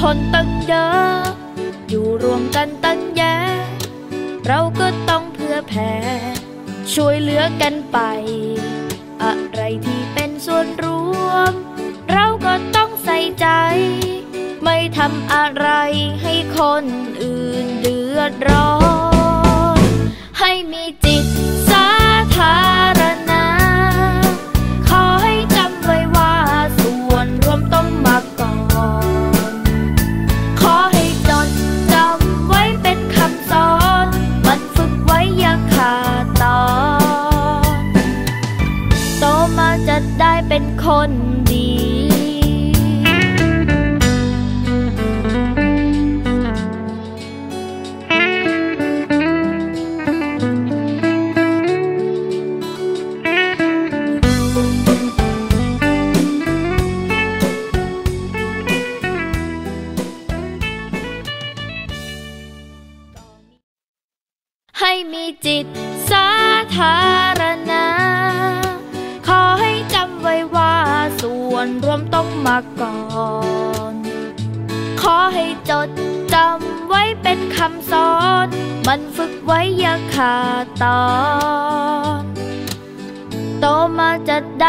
คนตั้งเยอะอยู่รวมกันตั้งแยะเราก็ต้องเพื่อแผ่ช่วยเหลือกันไป อะไรที่เป็นส่วนรวม เราก็ต้องใส่ใจ ไม่ทำอะไรให้คนอื่นเดือดร้อน ให้มีจิต คน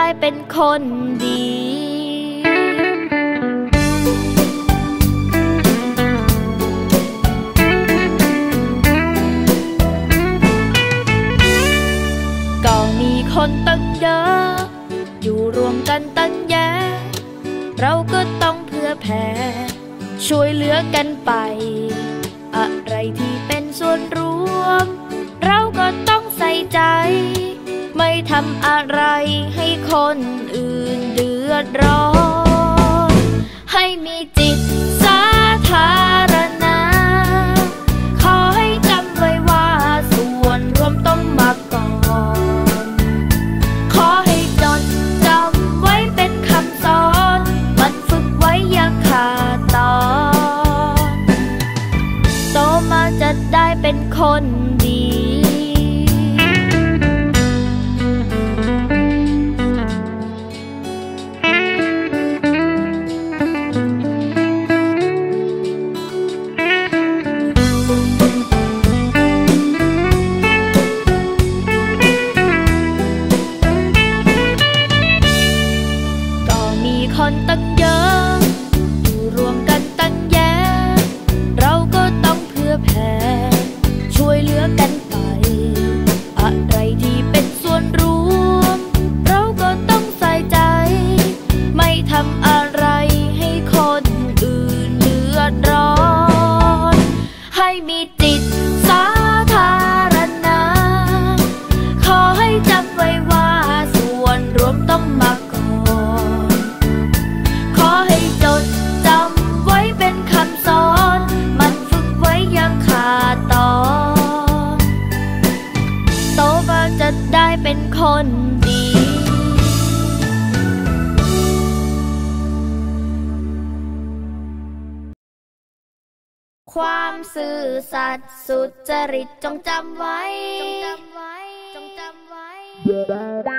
ได้เป็นคนดีก็มีคนตั้งเยอะอยู่รวมกันตั้งแยะเราก็ต้องเพื่อแผ่ช่วยเหลือกันไป อะไรที่เป็นส่วนรวม เราก็ต้องใส่ใจ ไม่ทำอะไรให้คนอื่นเดือดร้อน ให้มีจิตสาธาร ความซื่อสัตย์สุจริตจงจำไว้ จงจำไว้ จงจำไว้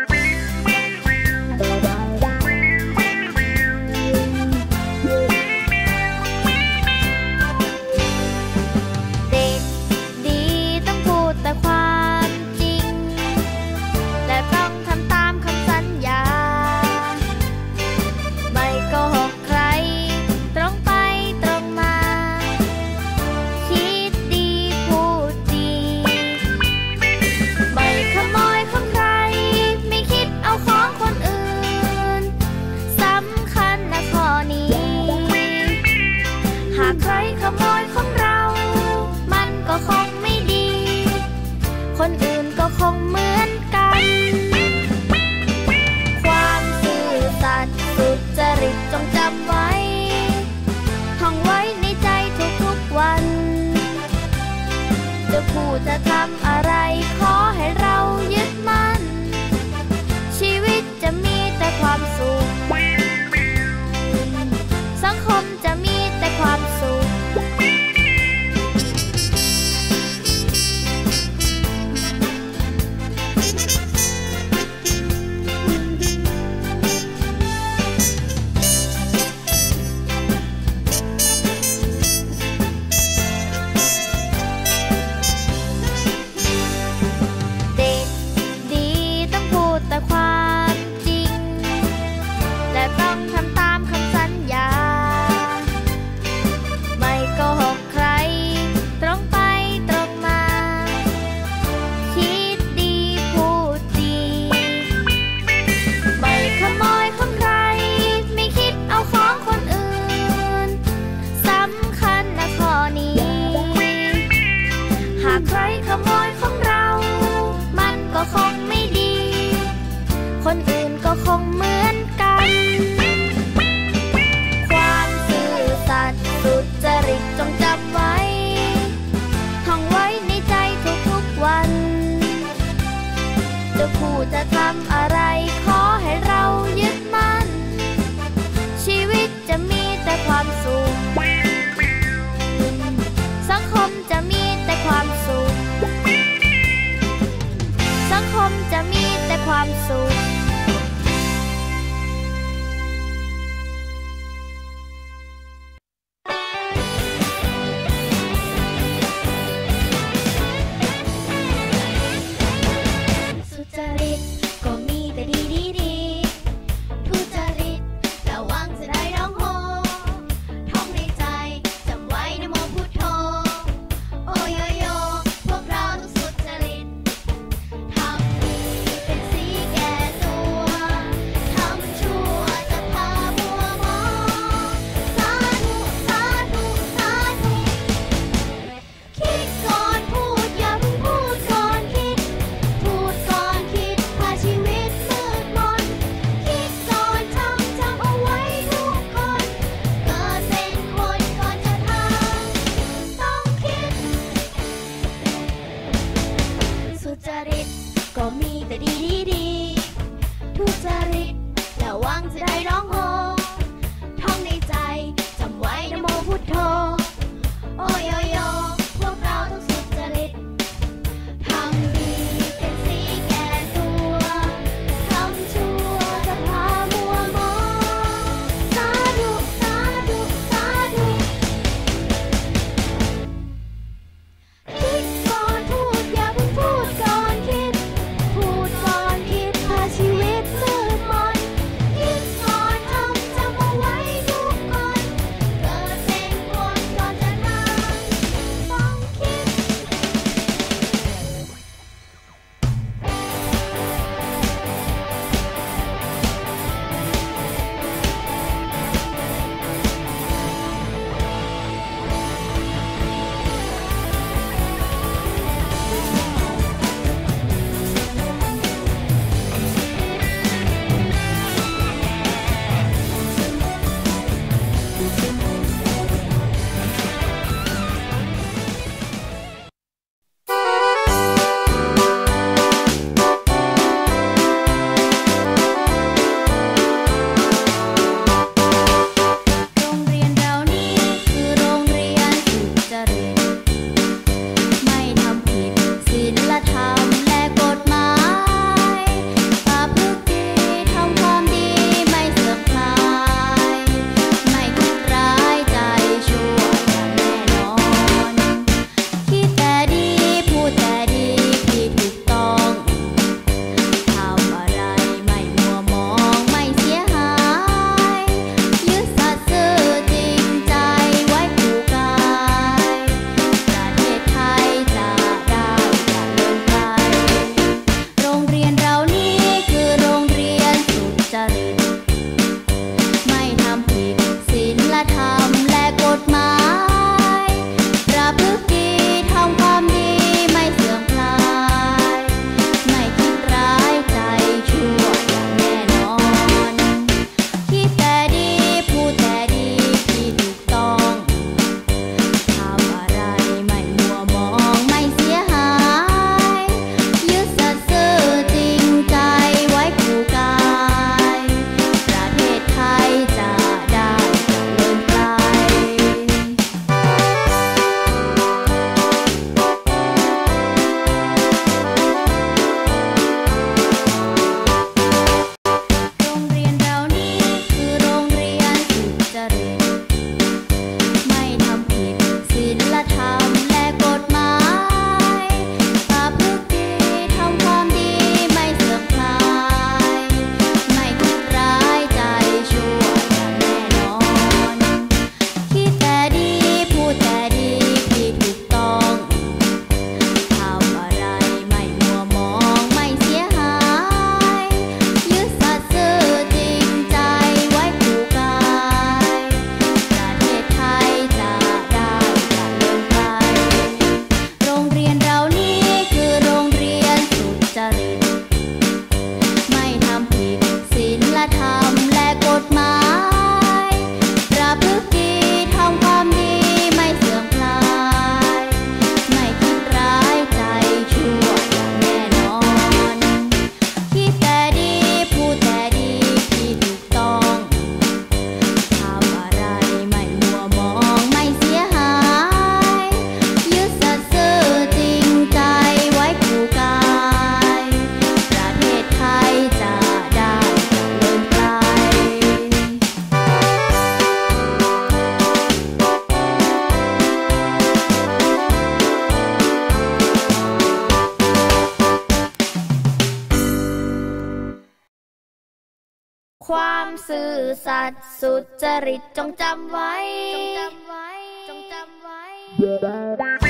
สัตย์สุจริตจงจำไว้ จงจำไว้ จงจำไว้